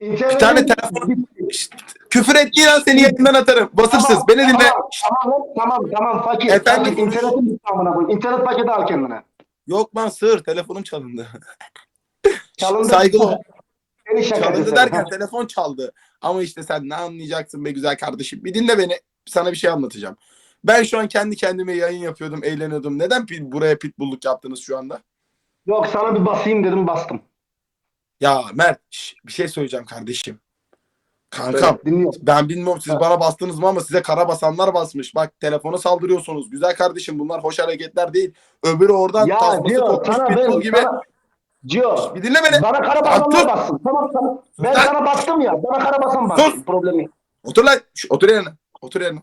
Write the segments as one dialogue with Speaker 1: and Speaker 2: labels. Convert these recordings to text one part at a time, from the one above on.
Speaker 1: Bir
Speaker 2: tane telefon küfür ettiğin an seni yayından atarım. Basırsız. Beni dinle.
Speaker 1: Tamam tamam tamam fakir.
Speaker 2: Efendim?
Speaker 1: Fakir, internetin bitti amına koyayım. İnternet paketi al kendine.
Speaker 2: Yok lan sığır telefonum çalındı.
Speaker 1: Çalındı.
Speaker 2: Saygılı.
Speaker 1: Seni
Speaker 2: Çalındı derken
Speaker 1: Ha.
Speaker 2: telefon çaldı. Ama işte sen ne anlayacaksın be güzel kardeşim. Bir dinle beni. Sana bir şey anlatacağım. Ben şu an kendi kendime yayın yapıyordum, eğleniyordum. Neden buraya pitbulluk yaptınız şu anda?
Speaker 1: Yok sana bir basayım dedim bastım.
Speaker 2: Ya Mert bir şey söyleyeceğim kardeşim. Kankam
Speaker 1: Evet, dinliyorum.
Speaker 2: ben bilmiyorum siz
Speaker 1: Ha.
Speaker 2: bana bastınız mı ama size kara basanlar basmış. Bak telefona saldırıyorsunuz. Güzel kardeşim bunlar hoş hareketler değil. Öbürü oradan
Speaker 1: Ya
Speaker 2: tasması kopmuş
Speaker 1: sana
Speaker 2: pitbull gibi.
Speaker 1: sana, Cio
Speaker 2: Bir dinle beni.
Speaker 1: bana kara basanlar bassın. Tamam tamam. Ben
Speaker 2: Lan.
Speaker 1: sana bastım ya. Bana kara basan bassın.
Speaker 2: Sus.
Speaker 1: Problemi.
Speaker 2: Otur lan. Şş, otur yerine. Otur yerine.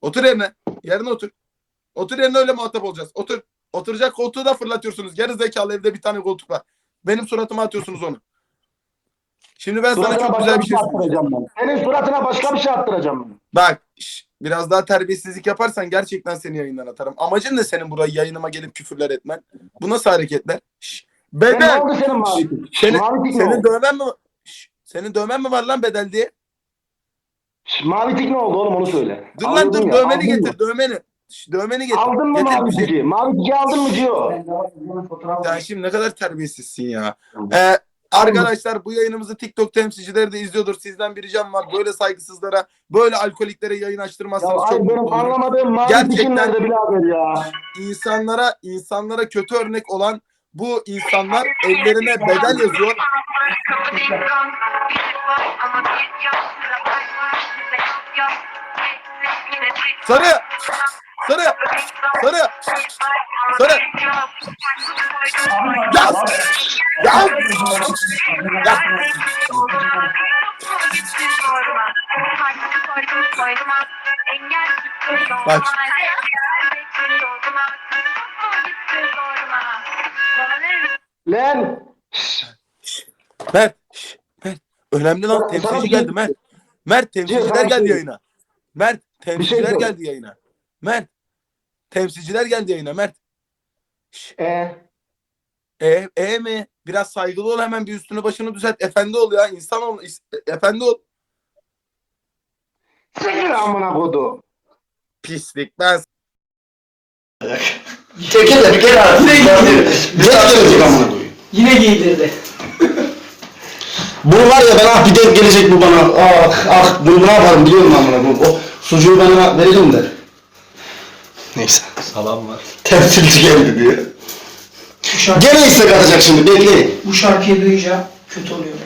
Speaker 2: Otur yerine. Yerine otur. Otur yerine öyle muhatap olacağız. Otur. Oturacak koltuğu da fırlatıyorsunuz. Geri zekalı evde bir tane koltuk var. Benim suratıma atıyorsunuz onu. Şimdi ben sana
Speaker 1: Suratına
Speaker 2: çok
Speaker 1: başka
Speaker 2: güzel
Speaker 1: bir şey
Speaker 2: söyleyeceğim.
Speaker 1: attıracağım ben. Senin suratına başka bir şey attıracağım ben.
Speaker 2: Bak biraz daha terbiyesizlik yaparsan gerçekten seni yayından atarım. Amacın ne senin buraya yayınıma gelip küfürler etmen? Bu nasıl hareketler? Şş,
Speaker 1: Ben ne
Speaker 2: bedel.
Speaker 1: oldu senin mavi?
Speaker 2: Senin,
Speaker 1: Mavi
Speaker 2: senin dövmen mi? Şş, senin dövmen mi var lan bedel diye?
Speaker 1: Şş, Mavi tik ne oldu oğlum onu söyle.
Speaker 2: Dur lan
Speaker 1: Aldın
Speaker 2: dur
Speaker 1: ya,
Speaker 2: dövmeni
Speaker 1: aldın mı?
Speaker 2: getir dövmeni. Şş, dövmeni getir.
Speaker 1: Aldın mı
Speaker 2: Getir
Speaker 1: mavi tiki? Mavi tiki aldın mı Cio?
Speaker 2: Sen şimdi ne kadar terbiyesizsin ya. Ee, arkadaşlar bu yayınımızı TikTok temsilcileri de izliyordur. Sizden bir ricam var. Böyle saygısızlara, böyle alkoliklere yayın
Speaker 1: Ya
Speaker 2: açtırmazsanız
Speaker 1: ay
Speaker 2: çok mutlu olurum.
Speaker 1: anlamadığım
Speaker 2: Gerçekten-
Speaker 1: birader ya?
Speaker 2: İnsanlara, insanlara kötü örnek olan bu insanlar ellerine bedel yazıyor. Sarı! Sarı! Sarı! Sarı! Yaz! Bak.
Speaker 1: Lan!
Speaker 2: Mert! Mert! Önemli lan. Temsilci geldi Mert. Mert temsilciler
Speaker 1: sana
Speaker 2: geldi
Speaker 1: şey-
Speaker 2: yayına. Mert temsilciler geldi yayına. Mert temsilciler geldi yayına Mert. Şş,
Speaker 1: E,
Speaker 2: E, mi? Biraz saygılı ol hemen bir üstünü başını düzelt. Efendi ol ya. insan ol. Efendi ol.
Speaker 1: sikir amına kodu.
Speaker 2: Pislik. Ben
Speaker 1: Çekil de bir kere abi.
Speaker 3: Yine giydirdi.
Speaker 1: Ne gelecek amına koyayım?
Speaker 3: Yine giydirdi.
Speaker 1: Bunu var ya ben ah bir denk gelecek bu bana. Ah ah bunu ne yaparım biliyor musun amına koyayım? O sucuğu bana verelim de. Neyse.
Speaker 4: Salam var.
Speaker 1: Temsilci geldi diye.
Speaker 3: Şarkı,
Speaker 1: Gene istek atacak şimdi bekleyin.
Speaker 3: bu şarkıyı duyunca kötü oluyorum.